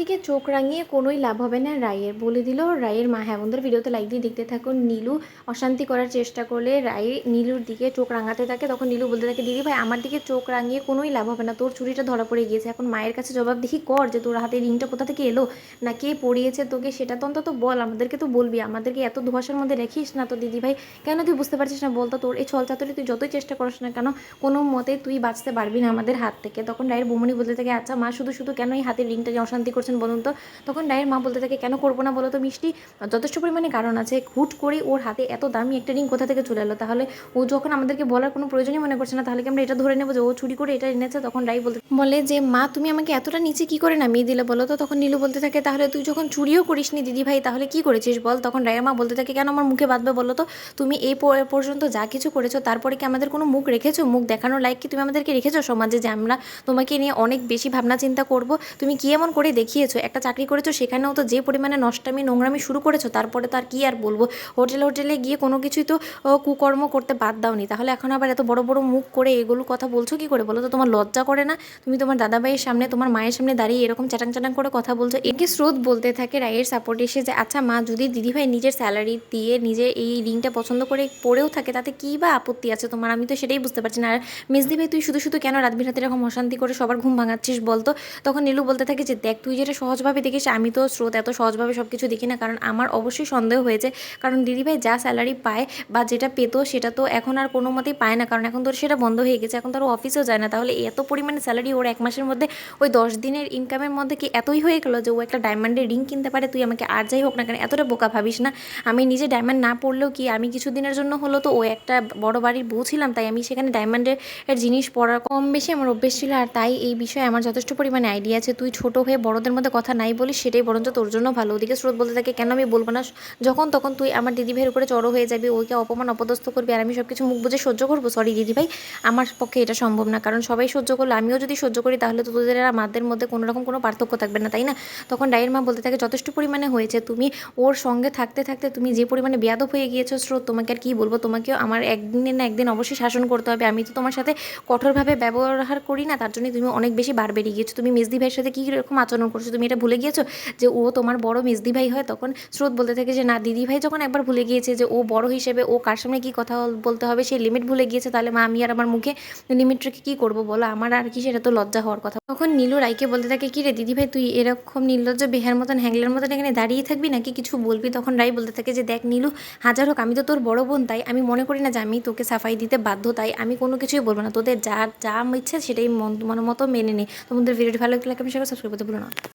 দিকে চোখ রাঙিয়ে কোনোই লাভ হবে না রায়ের, বলে দিল রায়ের মা। হ্যাঁ বন্ধুরা, ভিডিওতে লাইক দিয়ে দেখতে থাকুন। নীলু অশান্তি করার চেষ্টা করলে রায় নীলুর দিকে চোখ রাঙাতে থাকে। তখন নীলু বলতে থাকে, দিদি ভাই, আমার দিকে চোখ রাঙিয়ে কোনোই লাভ হবে না। তোর চুরিটা ধরা পড়ে গিয়েছে। এখন মায়ের কাছে জবাব দেখি কর যে তোর হাতে রিংটা কোথা থেকে এলো? না কে পড়িয়েছে তোকে? সেটা তো অন্তত বল। আমাদেরকে তো বলবি। আমাদেরকে এত ধোয়াশার মধ্যে রেখিস না তো, দিদি ভাই। কেন তুই বুঝতে পারছিস না? বলতো তোর এই ছল চাতুরি তুই যতই চেষ্টা করিস না কেন, কোনো মতে তুই বাঁচতে পারবি না আমাদের হাত থেকে। তখন রায়ের বৌমনি বলতে থাকে আচ্ছা মা, শুধু শুধু কেন এই হাতের রিংটা যে অশান্তি করছেন বলুন তো? তখন রায়ের মা বলতে থাকে, কেন করব না বলো তো মিষ্টি? যথেষ্ট পরিমাণে কারণ আছে। হুট করে ওর হাতে এত দামি একটা রিং কোথা থেকে চলে এলো? তাহলে ও যখন আমাদেরকে বলার কোনো প্রয়োজনই মনে করছে না, তাহলে কি আমরা এটা ধরে নেব যে ও চুরি করে এটা এনেছে? তখন রাই বলতে বলে যে, মা, তুমি আমাকে এতটা নিচে কি করে নামিয়ে দিলে বলো তো? তখন নীলু বলতে থাকে, তাহলে তুই যখন চুরিও করিসনি দিদি ভাই তাহলে কি করেছিস বল? তখন রায়ের মা বলতে থাকে, কেন আমার মুখে বাঁধবে বলো তো? তুমি এই পর্যন্ত যা কিছু করেছ, তারপরে কি আমাদের কোনো মুখ রেখেছো? মুখ দেখানোর লাইক কি তুমি আমাদেরকে রেখেছো সমাজে যে আমরা তোমাকে নিয়ে অনেক বেশি ভাবনা চিন্তা করব? তুমি কি এমন করে দেখিয়েছো, একটা চাকরি করেছ, সেখানেও তো যে পরিমাণে নষ্টামি, নোংরামি শুরু করেছ, তারপরে তো আর কি আর বলব? হোটেলে হোটেলে গিয়ে কোনো কিছুই তো কুকর্ম করতে বাদ দাওনি। তাহলে এখন আবার এত বড় বড় মুখ করে এগুলো কথা বলছো কি করে? বলো তো, তোমার লজ্জা করে না? তুমি তোমার দাদাভাইয়ের সামনে, তোমার মায়ের সামনে দাঁড়িয়ে এরকম চ্যাটাং চ্যাটাং করে কথা বলছো? একে স্রোত বলতে থাকে রায়ের সাপোর্ট এসে যে আচ্ছা মা, যদি দিদিভাই নিজের স্যালারি দিয়ে নিজে এই রিংটা পছন্দ করে পড়েও থাকে, তাতে কী বা আপত্তি আছে তোমার? আমি তো সেটাই বুঝতে পারছি না। আর মেজদি ভাই তুই শুধু শুধু কেন রাত বিরাতে এরকম অশান্তি করে সবার ঘুম ভাঙাচ্ছিস বলতো? তখন নীলু বলতে থাকে যে, দেখ, তুই যেটা সহজভাবে দেখিস, আমি তো স্রোত, এত সহজভাবে সব কিছু দেখি না। কারণ আমার অবশ্যই সন্দেহ হয়েছে। কারণ দিদিভাই যা স্যালারি পায় বা যেটা পেতো সেটা তো এখন আর কোনো মতেই পায় না। কারণ এখন তোর সেটা বন্ধ হয়ে গেছে, এখন তো আর অফিসেও যায় না। তাহলে এত পরিমাণে স্যালারি ওর এক মাসের মধ্যে, ওই দশ দিনের ইনকামের মধ্যে কি এতই হয়ে গেলো যে ও একটা ডায়মন্ডের রিং কিনতে পারে? তুই আমাকে আর যাই হোক না কেন, এতটা বোকা ভাবিস না। আমি নিজে ডায়মন্ড না পড়লেও কি আমি কিছু দিনের জন্য হলো তো ও একটা বড় বাড়ির বউ ছিলাম, তাই আমি সেখানে ডায়মন্ডের জিনিস পড়ার কম বেশি আমার অভ্যেস ছিল। আর তাই এই বিষয়ে আমার যথেষ্ট পরিমাণে আইডিয়া আছে। তুই ছোট হয়ে বড়দের মধ্যে কথা নাই বলিস সেটাই বরঞ্চ তোর জন্য ভালো। ওদিকে স্রোত বলতে থাকে, কেন আমি বলব না? যখন তখন তুই আমার দিদি ভাইয়ের উপরে চড়ো হয়ে যাবি, ওকে অপমান, অপদস্থ করবি আর আমি সব কিছু মুখ বুঝে সহ্য করব? সরি দিদি ভাই আমার পক্ষে এটা সম্ভব না। কারণ সবাই সহ্য করলে আমিও যদি সহ্য করি, তাহলে তো তোদের আর আমাদের মধ্যে কোনো রকম কোনো পার্থক্য থাকবে না, তাই না? তখন ডায়ের মা বলতে থাকে, যথেষ্ট পরিমাণে হয়েছে। তুমি ওর সঙ্গে থাকতে থাকতে তুমি যে পরিমাণে বেয়াদব হয়ে গিয়েছো স্রোত, তোমাকে আর কী বলব? তোমাকেও আমার একদিনে না একদিন অবশ্যই শাসন করতে হবে। আমি তো তোমার সাথে কঠোরভাবে ব্যবহার করি না, তার জন্য তুমি অনেক বেশি বার বেরিয়ে গিয়েছো। তুমি মেজদি ভাইয়ের সাথে কী রকম আচরণ তুমি এটা ভুলে গিয়েছো যে ও তোমার বড় মেজদি ভাই হয়? তখন স্রোত বলতে থাকে যে, না দিদি ভাই যখন একবার ভুলে গিয়েছে যে ও বড় হিসেবে ও কার সামনে কী কথা বলতে হবে, সেই লিমিট ভুলে গিয়েছে, তাহলে মা, আমি আর আমার মুখে লিমিট রেখে কী করব বলো? আমার আর কি সেটা তো লজ্জা হওয়ার কথা। তখন নীলু রাইকে বলতে থাকে, কি রে দিদি ভাই তুই এরকম নির্লজ্জ বেহার মতন, হ্যাংলার মতন এখানে দাঁড়িয়ে থাকবি নাকি? কিছু বলবি? তখন রাই বলতে থাকে যে, দেখ নীলু, হাজার হোক, আমি তো তোর বড় বোন, তাই আমি মনে করি না যে আমি তোকে সাফাই দিতে বাধ্য, তাই আমি কোনো কিছুই বলব না। তোদের যা যা ইচ্ছে সেটাই মন মন মতো মেনে নে। তোমাদের ভিডিওটি ভালো লাগলে আমি সেটা সাবস্ক্রাইব করতে ভুলো না।